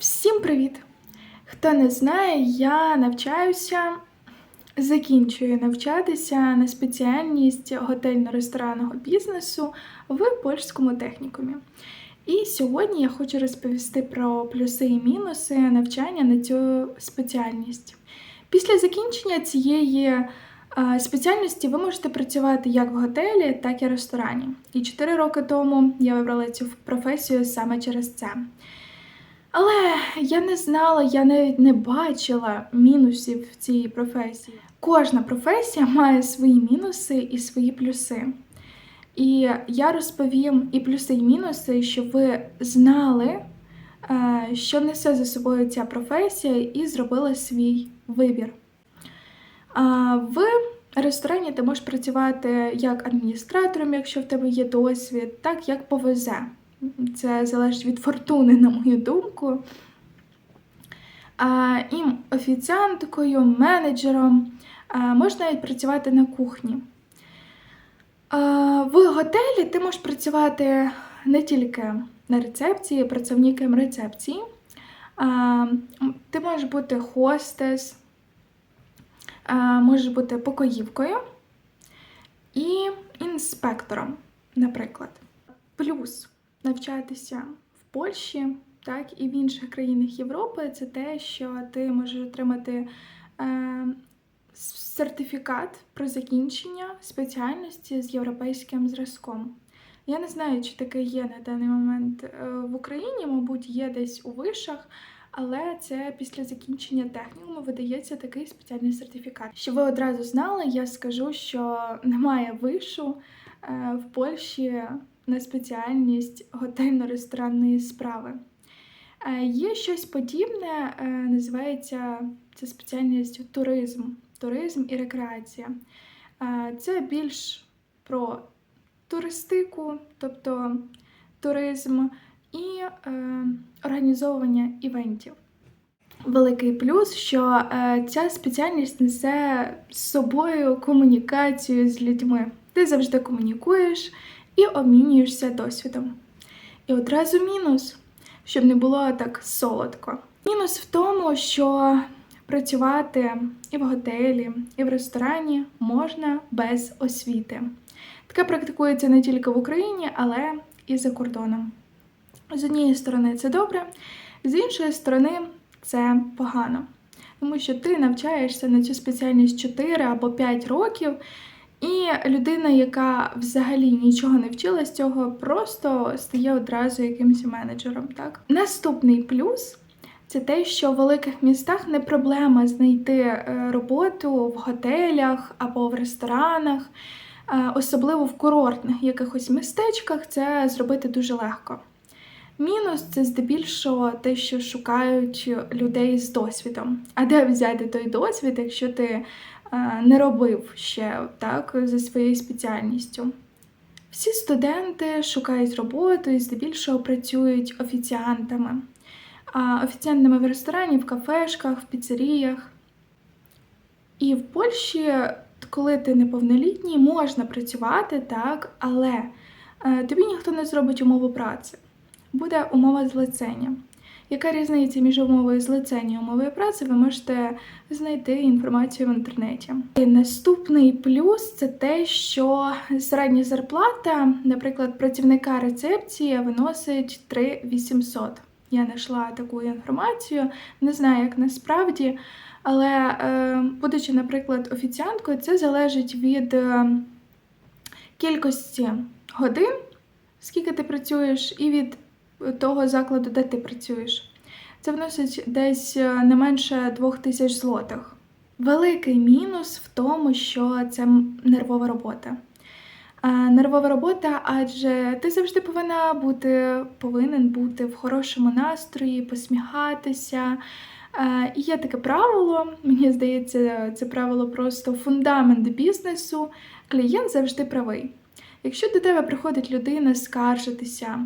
Всім привіт! Хто не знає, я навчаюся, закінчую навчатися на спеціальність готельно-ресторанного бізнесу в польському технікумі. І сьогодні я хочу розповісти про плюси і мінуси навчання на цю спеціальність. Після закінчення цієї е, спеціальності ви можете працювати як в готелі, так і в ресторані. І 4 роки тому я вибрала цю професію саме через це. Але я не знала, я навіть не бачила мінусів в цій професії. Кожна професія має свої мінуси і свої плюси. І я розповім і плюси, і мінуси, щоб ви знали, е, що несе за собою ця професія, і зробили свій вибір. В ресторані ти можеш працювати як адміністратором, якщо в тебе є досвід, так як повезе. Це залежить від фортуни, на мою думку. І офіціанткою, менеджером можна навіть працювати на кухні. В готелі ти можеш працювати не тільки на рецепції, працівником рецепції. Ти можеш бути хостес, можеш бути покоївкою і інспектором, наприклад. Плюс навчатися в Польщі, так і в інших країнах Європи, це те, що ти можеш отримати е, сертифікат про закінчення спеціальності з європейським зразком. Я не знаю, чи таке є на даний момент е, в Україні, мабуть, є десь у вишах. Але це після закінчення технікуму видається такий спеціальний сертифікат. Щоб ви одразу знали, я скажу, що немає вишу е, в Польщі на спеціальність готельно-ресторанної справи. Е, Є щось подібне, е, називається ця спеціальність туризм, туризм і рекреація. Е, Це більш про туристику, тобто туризм і організовування івентів. Великий плюс, що ця спеціальність несе з собою комунікацію з людьми. Ти завжди комунікуєш і обмінюєшся досвідом. І одразу мінус, щоб не було так солодко. Мінус в тому, що працювати і в готелі, і в ресторані можна без освіти. Таке практикується не тільки в Україні, але і за кордоном. З однієї сторони, це добре, з іншої сторони, це погано. Тому що ти навчаєшся на цю спеціальність 4 або 5 років, і людина, яка взагалі нічого не вчила з цього, просто стає одразу якимось менеджером. Так? Наступний плюс це те, що в великих містах не проблема знайти е, роботу в готелях або в ресторанах, Е, особливо в курортних якихось містечках, це зробити дуже легко. Мінус це здебільшого те, що шукають людей з досвідом. А де взяти той досвід, якщо ти не робив ще так за своєю спеціальністю? Всі студенти шукають роботу і здебільшого працюють офіціантами. Офіціантами в ресторані, в кафешках, в піцеріях. І в Польщі, коли ти неповнолітній, можна працювати так, але е, тобі ніхто не зробить умову праці. Буде умова злицення. Яка різниця між умовою злицення і умовою праці, ви можете знайти інформацію в інтернеті. І наступний плюс це те, що середня зарплата, наприклад, працівника рецепції виносить 3800. Я знайшла таку інформацію, не знаю, як насправді, але, е, будучи, наприклад, офіціанткою, це залежить від е, кількості годин, скільки ти працюєш, і від того закладу, де ти працюєш. Це вносить десь е, не менше 2000 злотих. Великий мінус в тому, що це нервова робота. Е, Нервова робота, адже ти завжди повинна бути, повинен бути в хорошому настрої, посміхатися. Е, І є таке правило, мені здається, це правило просто фундамент бізнесу. Клієнт завжди правий. Якщо до тебе приходить людина скаржитися,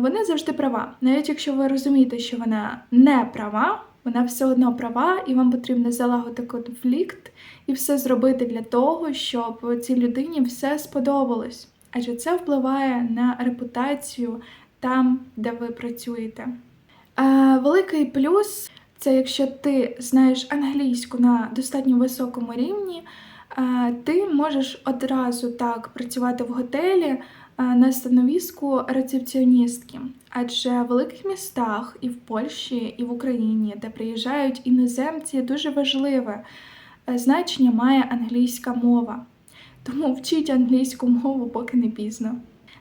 Вона завжди права. Навіть якщо ви розумієте, що вона не права, вона все одно права, і вам потрібно залагодити конфлікт і все зробити для того, щоб цій людині все сподобалось. Адже це впливає на репутацію там, де ви працюєте. Великий плюс це якщо ти знаєш англійську на достатньо високому рівні, ти можеш одразу так працювати в готелі на становіску рецепціоністки. Адже в великих містах і в Польщі, і в Україні, де приїжджають іноземці, дуже важливе е, значення має англійська мова. Тому вчіть англійську мову, поки не пізно.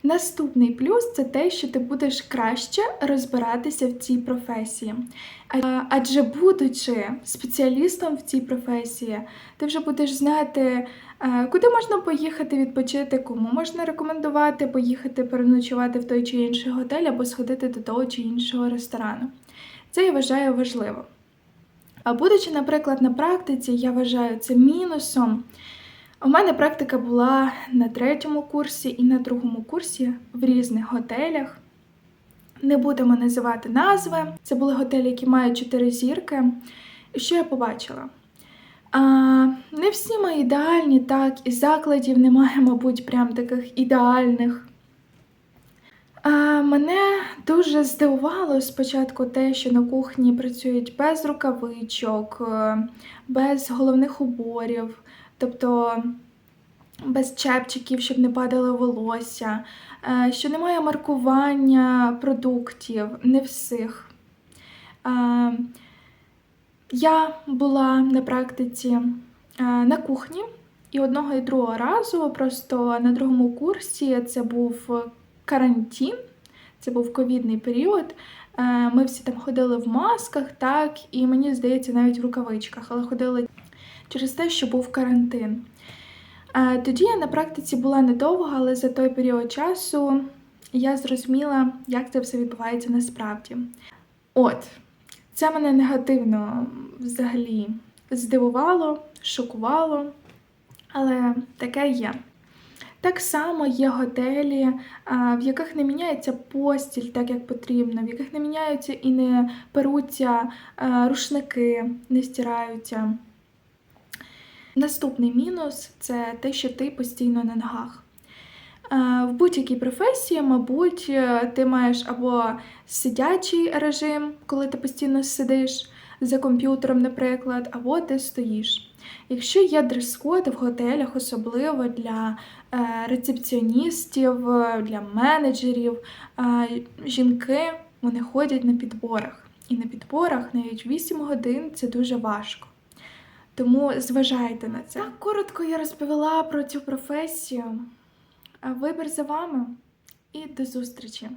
Наступний плюс це те, що ти будеш краще розбиратися в цій професії. Адже будучи спеціалістом в цій професії, ти вже будеш знати, е, куди можна поїхати відпочити, кому можна рекомендувати поїхати переночувати в той чи інший готель або сходити до того чи іншого ресторану. Це я вважаю важливо. А будучи, наприклад, на практиці, я вважаю це мінусом. У мене практика була на третьому курсі і на другому курсі в різних готелях. Не будемо називати назви. Це були готелі, які мають чотири зірки. І що я побачила? А, не всі ми ідеальні, так, і закладів немає, мабуть, прям таких ідеальних. А, мене дуже здивувало спочатку те, що на кухні працюють без рукавичок, е, без головних уборів, тобто без чепчиків, щоб не падало волосся, е, що немає маркування продуктів, не всіх. Е, Я була на практиці е, на кухні, і одного і другого разу, просто на другому курсі це був карантин, це був ковідний період. Ми всі там ходили в масках, так, і мені здається, навіть в рукавичках, але ходили через те, що був карантин. Е, Тоді я на практиці була недовго, але за той період часу я зрозуміла, як це все відбувається насправді. От, це мене негативно взагалі здивувало, шокувало, але таке є. Так само є готелі, в яких не міняється постіль так, як потрібно, в яких не міняються і не перуться рушники, не стираються. Наступний мінус це те, що ти постійно на ногах. Е, В будь-якій професії, мабуть, е, ти маєш або сидячий режим, коли ти постійно сидиш за комп'ютером, наприклад, або ти стоїш. Якщо є дрес-код в готелях, особливо для е, рецепціоністів, для менеджерів, жінки вони ходять на підборах. І на підборах навіть 8 годин це дуже важко. Тому зважайте на це. Так, коротко я розповіла про цю професію. Вибір за вами і до зустрічі!